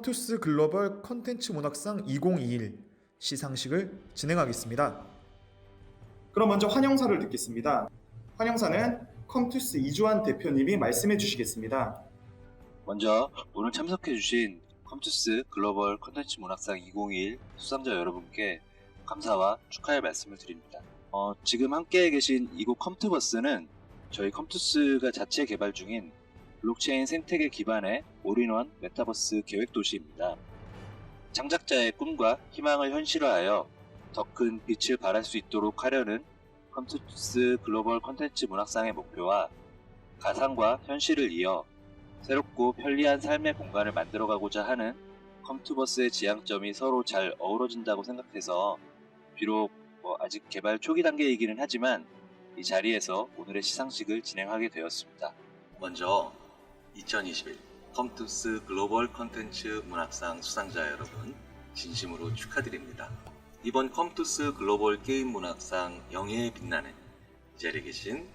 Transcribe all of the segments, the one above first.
컴투스 글로벌 컨텐츠 문학상 2021 시상식을 진행하겠습니다. 그럼 먼저 환영사를 듣겠습니다. 환영사는 컴투스 이주환 대표님이 말씀해 주시겠습니다. 먼저 오늘 참석해 주신 컴투스 글로벌 컨텐츠 문학상 2021 수상자 여러분께 감사와 축하의 말씀을 드립니다. 어, 지금 함께 계신 이곳 컴투버스는 저희 컴투스가 자체 개발 중인 블록체인 생태계 기반의 올인원 메타버스 계획 도시입니다. 창작자의 꿈과 희망을 현실화하여 더 큰 빛을 발할 수 있도록 하려는 컴투스 글로벌 컨텐츠 문학상의 목표와 가상과 현실을 이어 새롭고 편리한 삶의 공간을 만들어가고자 하는 컴투버스의 지향점이 서로 잘 어우러진다고 생각해서 비록 뭐 아직 개발 초기 단계이기는 하지만 이 자리에서 오늘의 시상식을 진행하게 되었습니다. 먼저 2021 컴투스 글로벌 컨텐츠 문학상 수상자 여러분 진심으로 축하드립니다. 이번 컴투스 글로벌 게임 문학상 영예에 빛나는 이 자리에 계신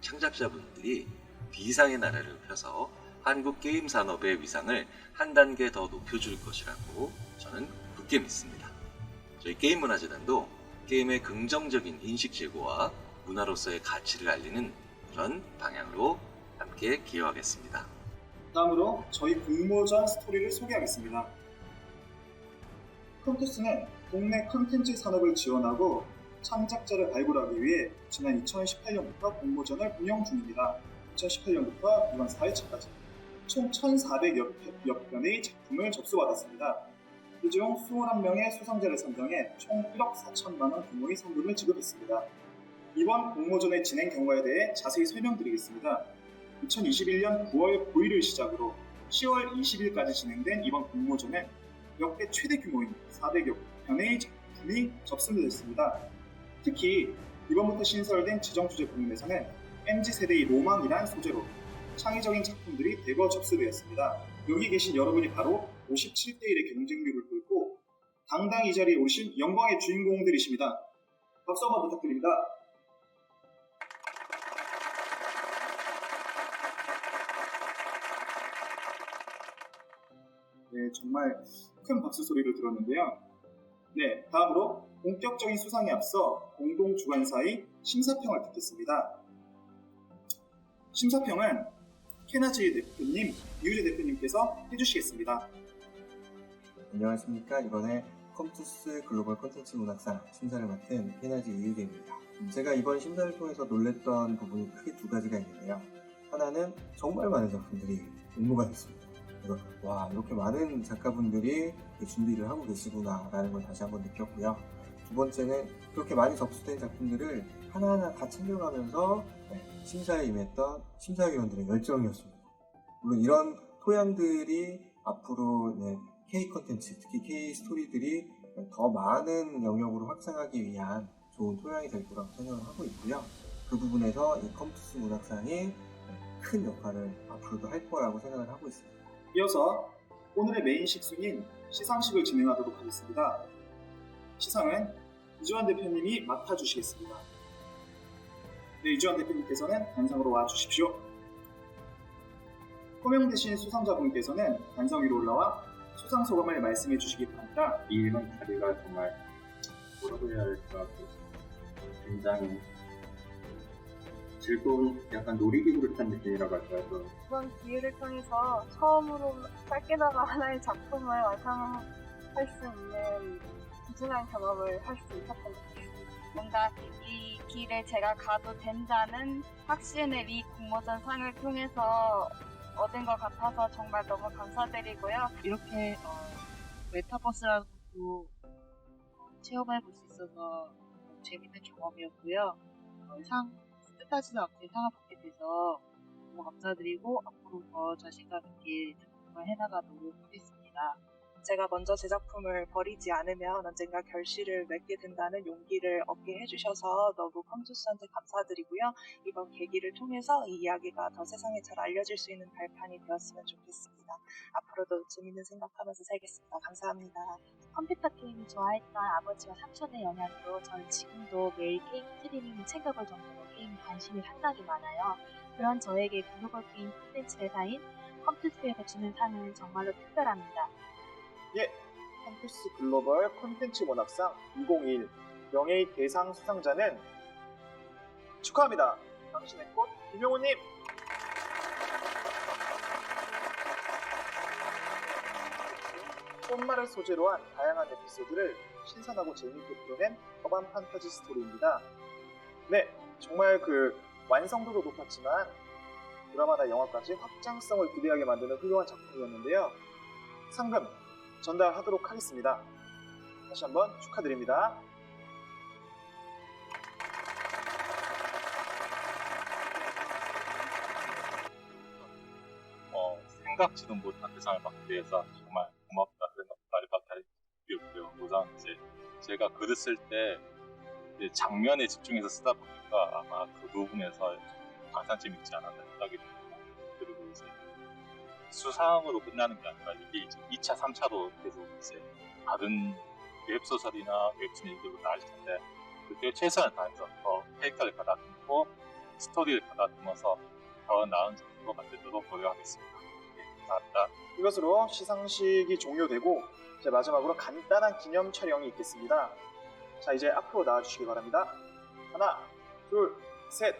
창작자분들이 비상의 나라를 펴서 한국 게임 산업의 위상을 한 단계 더 높여줄 것이라고 저는 굳게 믿습니다. 저희 게임 문화재단도 게임의 긍정적인 인식 제고와 문화로서의 가치를 알리는 그런 방향으로 함께 기여하겠습니다. 다음으로 저희 공모전 스토리를 소개하겠습니다. 컴투스는 국내 컨텐츠 산업을 지원하고 창작자를 발굴하기 위해 지난 2018년부터 공모전을 운영 중입니다. 2018년부터 이번 4회차까지 총 1,400여 편의 작품을 접수받았습니다. 그중 21명의 수상자를 선정해 총 1억 4천만 원 규모의 상금을 지급했습니다. 이번 공모전의 진행 경과에 대해 자세히 설명드리겠습니다. 2021년 9월 9일을 시작으로 10월 20일까지 진행된 이번 공모전은 역대 최대 규모인 400여 편의 작품이 접수됐습니다. 특히 이번부터 신설된 지정 주제 부문에서는 MZ세대의 로망이란 소재로 창의적인 작품들이 대거 접수되었습니다. 여기 계신 여러분이 바로 57대 1의 경쟁률을 뚫고 당당 이 자리에 오신 영광의 주인공들이십니다. 박수 한번 부탁드립니다. 정말 큰 박수 소리를 들었는데요. 네, 다음으로 본격적인 수상에 앞서 공동 주관사의 심사평을 듣겠습니다. 심사평은 케나지 대표님, 이유재 대표님께서 해주시겠습니다. 안녕하십니까. 이번에 컴투스 글로벌 콘텐츠 문학상 심사를 맡은 페나지 이유재입니다. 제가 이번 심사를 통해서 놀랬던 부분이 크게 두 가지가 있는데요. 하나는 정말 많은 작품들이 응모가 됐습니다. 와 이렇게 많은 작가분들이 준비를 하고 계시구나라는 걸 다시 한번 느꼈고요. 두 번째는 그렇게 많이 접수된 작품들을 하나하나 다 챙겨가면서 네, 심사에 임했던 심사위원들의 열정이었습니다. 물론 이런 토양들이 앞으로 네, K 컨텐츠, 특히 K 스토리들이 더 많은 영역으로 확장하기 위한 좋은 토양이 될 거라고 생각을 하고 있고요. 그 부분에서 이 컴투스 문학상이 큰 역할을 앞으로도 할 거라고 생각을 하고 있습니다. 이어서 오늘의 메인 식순인 시상식을 진행하도록 하겠습니다. 시상은 이주환 대표님이 맡아주시겠습니다. 네, 이주환 대표님께서는 단상으로 와주십시오. 호명되신 수상자분께서는 단상 위로 올라와 수상 소감을 말씀해 주시기 바랍니다. 이번 자리가 정말 뭐라고 해야 할까 굉장히 즐거운 약간 놀이기구를 탄 느낌이라고 할까요? 그 이번 기회를 통해서 처음으로 짧게 나가 하나의 작품을 완성할 수 있는 소중한 경험을 할 수 있었던 것 같습니다. 뭔가 이 길에 제가 가도 된다는 확신을 이 공모전 상을 통해서 얻은 것 같아서 정말 너무 감사드리고요. 이렇게 어, 메타버스라는 것도 어, 체험해 볼 수 있어서 어, 재밌는 경험이었고요. 어, 상 않게 상을 받게 돼서 너무 감사드리고 앞으로 더 자신감 있게 작품을 해나가도록 하겠습니다. 제가 먼저 제 작품을 버리지 않으면 언젠가 결실을 맺게 된다는 용기를 얻게 해주셔서 너무 컴투스한테 감사드리고요. 이번 계기를 통해서 이 이야기가 더 세상에 잘 알려질 수 있는 발판이 되었으면 좋겠습니다. 앞으로도 재밌는 생각하면서 살겠습니다. 감사합니다. 컴퓨터 게임을 좋아했던 아버지와 삼촌의 영향으로 저는 지금도 매일 게임 스트리밍을 챙겨볼 정도로 게임에 관심이 상당히 많아요. 그런 저에게 글로벌 게임 콘텐츠 회사인 컴퓨터에서 주는 상은 정말로 특별합니다. 컴투스 글로벌 콘텐츠 문학상 2021 명예의 대상 수상자는 축하합니다. 당신의 꽃 김용호님. 꽃말을 소재로 한 다양한 에피소드를 신선하고 재미있게 풀어낸 어반 판타지 스토리입니다. 네, 정말 그 완성도도 높았지만 드라마나 영화까지 확장성을 기대하게 만드는 훌륭한 작품이었는데요. 상금 전달하도록 하겠습니다. 다시 한번 축하드립니다. 어, 생각지도 못한 대상을 받게 돼서 정말 할 필요 없고요. 우선 이제 제가 글을 쓸 때 장면에 집중해서 쓰다 보니 까 아마 그 부분에서 가산점이 있지 않았나 생각이 듭니다. 그리고 이제 수상으로 끝나는 게 아니라 이게 이제 2차, 3차도 계속 이제 다른 웹소설이나 웹툰 일들로 나올 텐데 그때 최선을 다해서 더 캐릭터를 가다듬고 스토리를 가다듬어서 더 나은 작품으로 만들도록 노력하겠습니다. 네, 감사합니다. 이것으로 시상식이 종료되고 이제 마지막으로 간단한 기념 촬영이 있겠습니다. 자, 이제 앞으로 나와주시기 바랍니다. 하나, 둘, 셋.